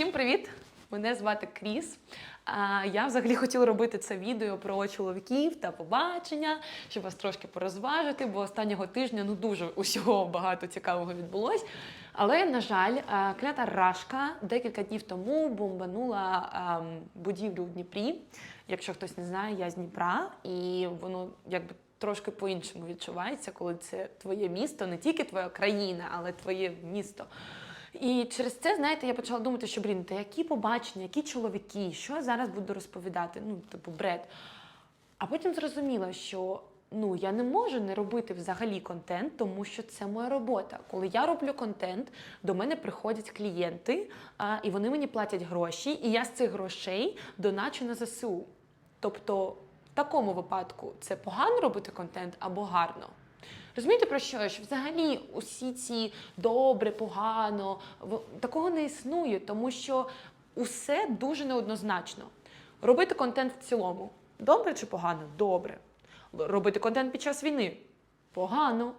Всім привіт! Мене звати Кріс. Я взагалі хотіла робити це відео про чоловіків та побачення, щоб вас трошки порозважити, бо останнього тижня ну дуже усього багато цікавого відбулось. Але, на жаль, клята Рашка декілька днів тому бомбанула будівлю у Дніпрі. Якщо хтось не знає, я з Дніпра, і воно якби трошки по-іншому відчувається, коли це твоє місто, не тільки твоя країна, але твоє місто. І через це, знаєте, я почала думати, що блін, та які побачення, які чоловіки, що я зараз буду розповідати? Ну, типу, бред. А потім зрозуміла, що ну я не можу не робити взагалі контент, тому що це моя робота. Коли я роблю контент, до мене приходять клієнти, а, і вони мені платять гроші, і я з цих грошей доначу на ЗСУ. Тобто, в такому випадку це погано робити контент або гарно. Розумієте про що? Що взагалі усі ці добре, погано, такого не існує, тому що усе дуже неоднозначно. Робити контент в цілому добре чи погано? Добре. Робити контент під час війни погано.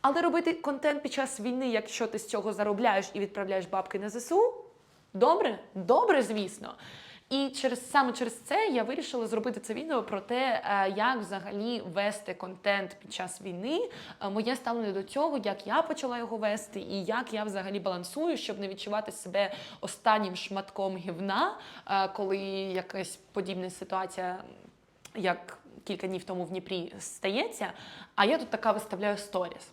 Але робити контент під час війни, якщо ти з цього заробляєш і відправляєш бабки на ЗСУ, добре? Добре, звісно. І через саме через це я вирішила зробити це відео про те, е, як взагалі вести контент під час війни, е, моє ставлення до цього, як я почала його вести, і як я взагалі балансую, щоб не відчувати себе останнім шматком гівна, е, коли якась подібна ситуація, як кілька днів тому в Дніпрі, стається. А я тут така виставляю сторіс.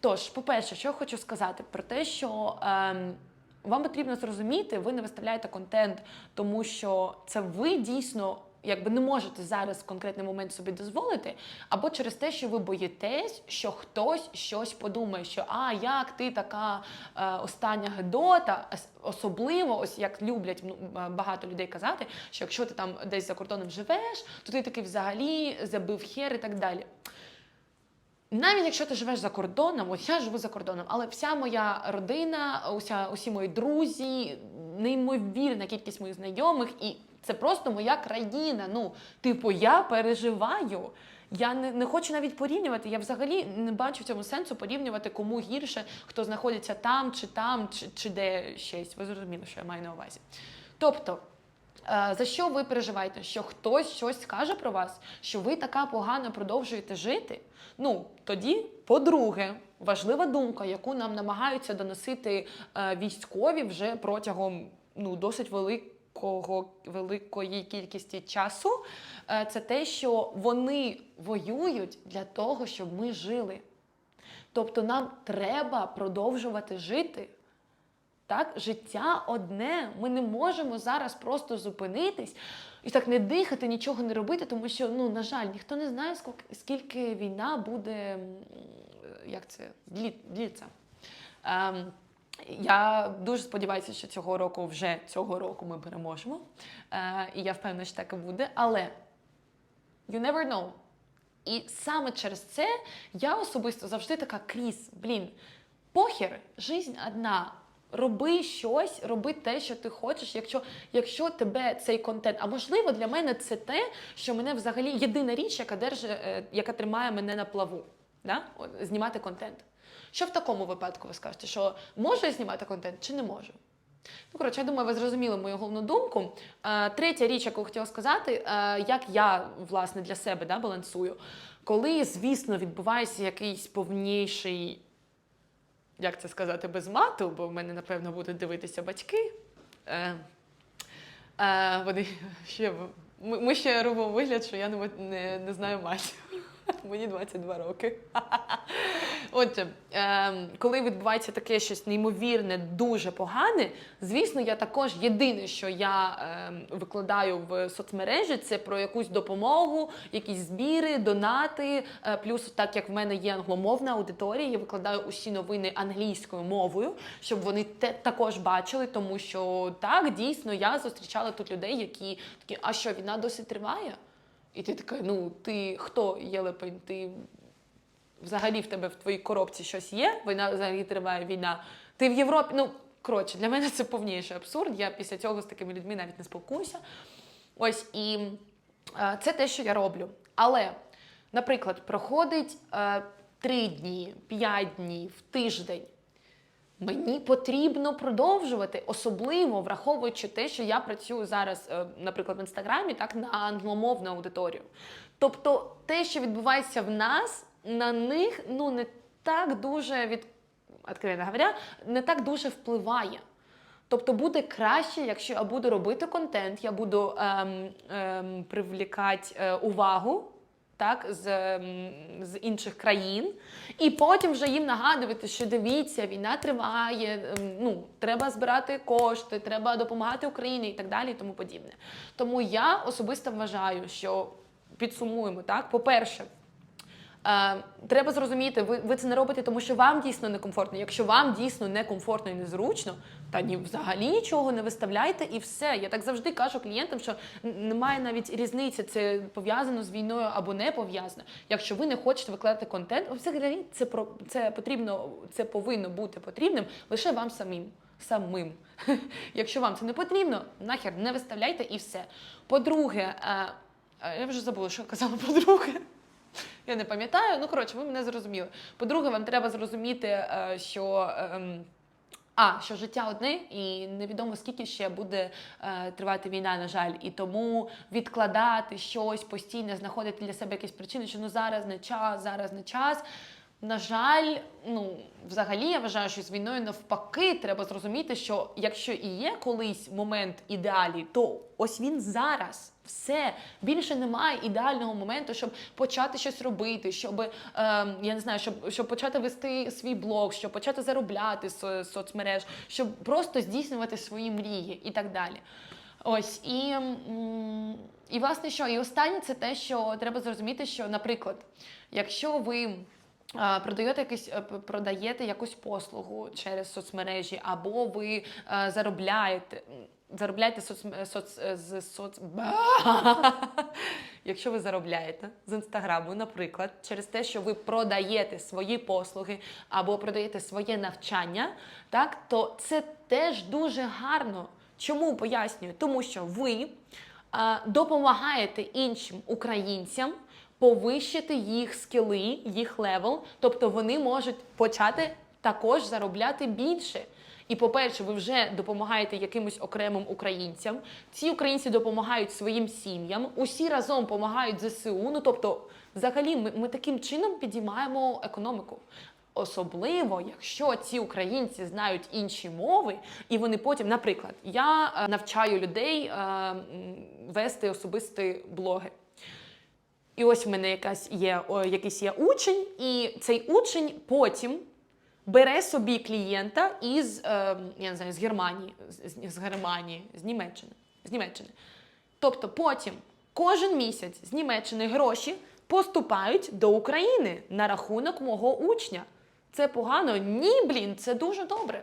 Тож, по-перше, що я хочу сказати про те, що ем, вам потрібно зрозуміти, ви не виставляєте контент, тому що це ви дійсно якби не можете зараз в конкретний момент собі дозволити, або через те, що ви боїтесь, що хтось щось подумає, що а як ти така е, остання гедота, особливо, ось як люблять ну, е, багато людей казати, що якщо ти там десь за кордоном живеш, то ти такий взагалі забив хер і так далі. Навіть якщо ти живеш за кордоном, ось я живу за кордоном, але вся моя родина, уся, усі мої друзі, неймовірна кількість моїх знайомих, і це просто моя країна. Ну, типу, я переживаю. Я не, не хочу навіть порівнювати. Я взагалі не бачу в цьому сенсу порівнювати кому гірше, хто знаходиться там, чи там, чи, чи де щось. Ви зрозуміли, що я маю на увазі. Тобто, Е, За що ви переживаєте? Що хтось щось скаже про вас, що ви така погано продовжуєте жити? Ну тоді, по-друге, важлива думка, яку нам намагаються доносити е, військові вже протягом ну досить великого великої кількості часу. е, Це те, що вони воюють для того, щоб ми жили. Тобто нам треба продовжувати жити. Так, життя одне. Ми не можемо зараз просто зупинитись і так не дихати, нічого не робити, тому що, ну, на жаль, ніхто не знає, скільки, війна буде, як це, дліться. Ем, я дуже сподіваюся, що цього року вже цього року ми переможемо. Е, і я впевнена, що так і буде. Але you never know. І саме через це я особисто завжди така кріс, блін, похер, жизнь одна. Роби щось, роби те, що ти хочеш, якщо, якщо тебе цей контент. А можливо, для мене це те, що мене взагалі єдина річ, яка держи, е, яка тримає мене на плаву. Да? Знімати контент. Що в такому випадку ви скажете? Що можу я знімати контент чи не можу? Ну, коротше, я думаю, ви зрозуміли мою головну думку. Е, третя річ, яку хотіла сказати, е, як я власне для себе да, балансую. Коли, звісно, відбувається якийсь повніший, як це сказати, без мату, бо в мене, напевно, будуть дивитися батьки. Е, е, вони ще, ми, ми ще робимо вигляд, що я не, не, не знаю мать. Мені 22 роки. Отже, ем, коли відбувається таке щось неймовірне, дуже погане, звісно, я також єдине, що я ем, викладаю в соцмережі, це про якусь допомогу, якісь збіри, донати. Е, плюс, так як в мене є англомовна аудиторія, я викладаю усі новини англійською мовою, щоб вони те також бачили, тому що так дійсно я зустрічала тут людей, які такі, а що війна досі триває? І ти така, ну ти хто, Єлепень, ти взагалі в тебе в твоїй коробці щось є, війна взагалі триває війна. Ти в Європі. Ну, коротше, для мене це повніший абсурд. Я після цього з такими людьми навіть не спілкуюся. Ось і е, це те, що я роблю. Але, наприклад, проходить е, три дні, п'ять днів, тиждень. Мені потрібно продовжувати, особливо враховуючи те, що я працюю зараз, е, наприклад, в інстаграмі, так на англомовну аудиторію. Тобто, те, що відбувається в нас, на них ну не так дуже від откровенно говоря, не так дуже впливає. Тобто буде краще, якщо я буду робити контент, я буду ем, ем, привлікати е, увагу так, з, ем, з інших країн, і потім вже їм нагадувати, що дивіться, війна триває, ем, ну, треба збирати кошти, треба допомагати Україні і так далі, і тому подібне. Тому я особисто вважаю, що підсумуємо так. По-перше, треба зрозуміти, ви, ви це не робите, тому що вам дійсно некомфортно. Якщо вам дійсно некомфортно і незручно, та ні, взагалі нічого не виставляйте і все. Я так завжди кажу клієнтам, що немає навіть різниці, це пов'язано з війною або не пов'язано. Якщо ви не хочете викладати контент, взагалі це про це потрібно, це повинно бути потрібним лише вам самим. Самим. Якщо вам це не потрібно, нахер не виставляйте і все. По-друге, е, е, я вже забула, що казала по-друге. Я не пам'ятаю. Ну, коротше, ви мене зрозуміли. По-друге, вам треба зрозуміти, е, що. ем, А, що життя одне, і невідомо скільки ще буде е, тривати війна, на жаль. І тому відкладати щось постійно, знаходити для себе якісь причини, що ну зараз не час, зараз не час. На жаль, ну взагалі я вважаю, що з війною навпаки треба зрозуміти, що якщо і є колись момент ідеалі, то ось він зараз. Все більше немає ідеального моменту, щоб почати щось робити, щоб ем, я не знаю, щоб, щоб почати вести свій блог, щоб почати заробляти з соцмереж, щоб просто здійснювати свої мрії і так далі. Ось і, і власне що, і останнє це те, що треба зрозуміти, що, наприклад, якщо ви продаєте якийсь е, продаєте якусь послугу через соцмережі, або ви е, заробляєте. Заробляєте соц, соц, е, з соц... Якщо ви заробляєте з інстаграму, наприклад, через те, що ви продаєте свої послуги або продаєте своє навчання, так, то це теж дуже гарно. Чому пояснюю? Тому що ви допомагаєте іншим українцям повищити їх скіли, їх левел, тобто вони можуть почати також заробляти більше. І, по-перше, ви вже допомагаєте якимось окремим українцям. Ці українці допомагають своїм сім'ям, усі разом допомагають ЗСУ. Ну тобто, взагалі, ми, ми таким чином підіймаємо економіку. Особливо, якщо ці українці знають інші мови, і вони потім, наприклад, я е, навчаю людей е, вести особисті блоги. І ось в мене якась є, о, якийсь є учень, і цей учень потім бере собі клієнта із, е, я не знаю, з Германії, з, з- Германії, з Німеччини, з Німеччини. Тобто потім кожен місяць з Німеччини гроші поступають до України на рахунок мого учня. Це погано? Ні, блін, це дуже добре.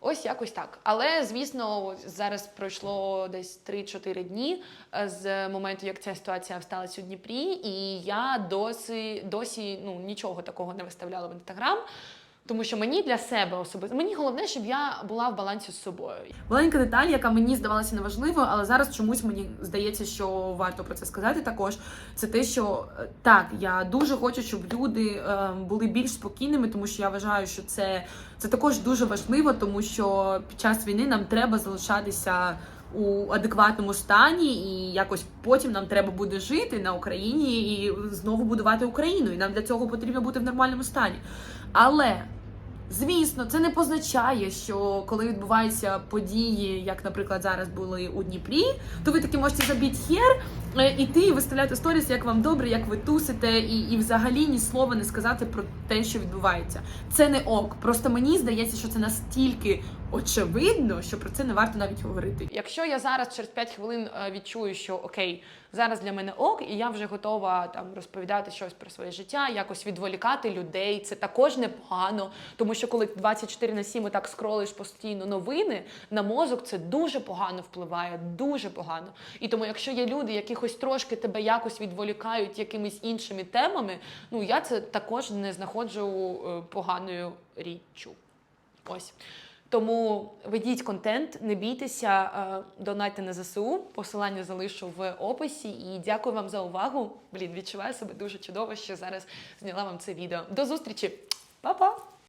Ось якось так. Але звісно, зараз пройшло десь 3-4 дні е, з моменту, як ця ситуація сталася у Дніпрі, і я досі, досі ну, нічого такого не виставляла в інстаграм. Тому що мені для себе особисто мені головне, щоб я була в балансі з собою. Маленька деталь, яка мені здавалася неважливою, але зараз чомусь мені здається, що варто про це сказати також. Це те, що е, так, я дуже хочу, щоб люди е, були більш спокійними, тому що я вважаю, що це, це також дуже важливо, тому що під час війни нам треба залишатися. У адекватному стані, і якось потім нам треба буде жити на Україні і знову будувати Україну. І нам для цього потрібно бути в нормальному стані. Але Звісно, це не позначає, що коли відбуваються події, як, наприклад, зараз були у Дніпрі, то ви таки можете забіть хер, е, іти і виставляти сторіс, як вам добре, як ви тусите, і, і взагалі ні слова не сказати про те, що відбувається. Це не ок. Просто мені здається, що це настільки очевидно, що про це не варто навіть говорити. Якщо я зараз через 5 хвилин е, відчую, що окей, зараз для мене ок, і я вже готова там розповідати щось про своє життя, якось відволікати людей, це також непогано, тому що коли 24 на 7 так скролиш постійно новини, на мозок це дуже погано впливає, дуже погано. І тому, якщо є люди, які хоч трошки тебе якось відволікають якимись іншими темами, ну я це також не знаходжу е, поганою річчю. Ось. Тому ведіть контент, не бійтеся, е, донайте на ЗСУ. Посилання залишу в описі. І дякую вам за увагу. Блін, відчуваю себе дуже чудово, що зараз зняла вам це відео. До зустрічі, Па-па!